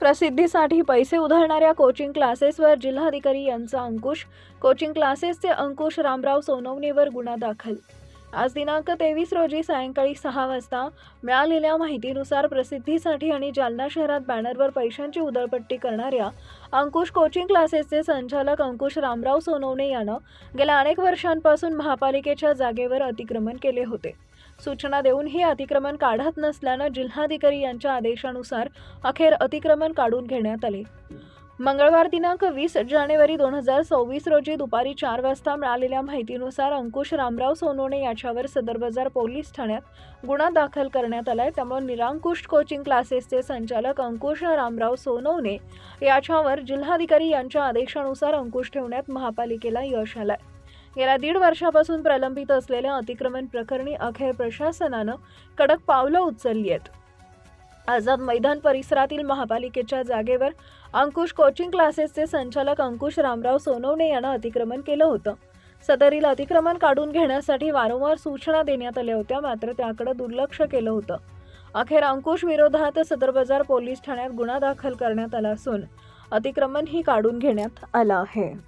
प्रसिद्धीसाठी पैसे उधळणाऱ्या कोचिंग क्लासेसवर जिल्हाधिकारी यांचा अंकुश. कोचिंग क्लासेसचे अंकुश रामराव सोनवणेवर गुन्हा दाखल. आज दिनांक तेवीस रोजी सायंकाळी सहा वाजता मिळालेल्या माहितीनुसार प्रसिद्धीसाठी आणि जालना शहरात बॅनरवर पैशांची उधळपट्टी करणाऱ्या अंकुश कोचिंग क्लासेसचे संचालक अंकुश रामराव सोनवणे यानं गेल्या अनेक वर्षांपासून महापालिकेच्या जागेवर अतिक्रमण केले होते. सूचना देऊन हे अतिक्रमण काढत नसल्यानं जिल्हाधिकारी यांच्या आदेशानुसार अखेर अतिक्रमण काढून घेण्यात आले. मंगळवार दिनांक वीस जानेवारी दोन हजार सव्वीस रोजी दुपारी चार वाजता मिळालेल्या माहितीनुसार अंकुश रामराव सोनवणे याच्यावर सदर बाजार पोलीस ठाण्यात गुन्हा दाखल करण्यात आलाय. त्यामुळे निरांकुश कोचिंग क्लासेसचे संचालक अंकुश रामराव सोनवणे याच्यावर जिल्हाधिकारी यांच्या आदेशानुसार अंकुश ठेवण्यात महापालिकेला यश आलंय. गेल्या दीड वर्षापासून प्रलंबित असलेल्या अतिक्रमण प्रकरणी अखेर प्रशासनानं कडक पावलं उचलली आहेत. आझाद मैदान परिसरातील महापालिकेच्या जागेवर अंकुश कोचिंग क्लासेसचे संचालक अंकुश रामराव सोनवणे यानं अतिक्रमण केलं होतं. सदरील अतिक्रमण काढून घेण्यासाठी वारंवार सूचना देण्यात आल्या होत्या मात्र त्याकडे दुर्लक्ष केलं होतं. अखेर अंकुश विरोधात सदर बाजार पोलीस ठाण्यात गुन्हा दाखल करण्यात आला असून अतिक्रमणही काढून घेण्यात आलं आहे.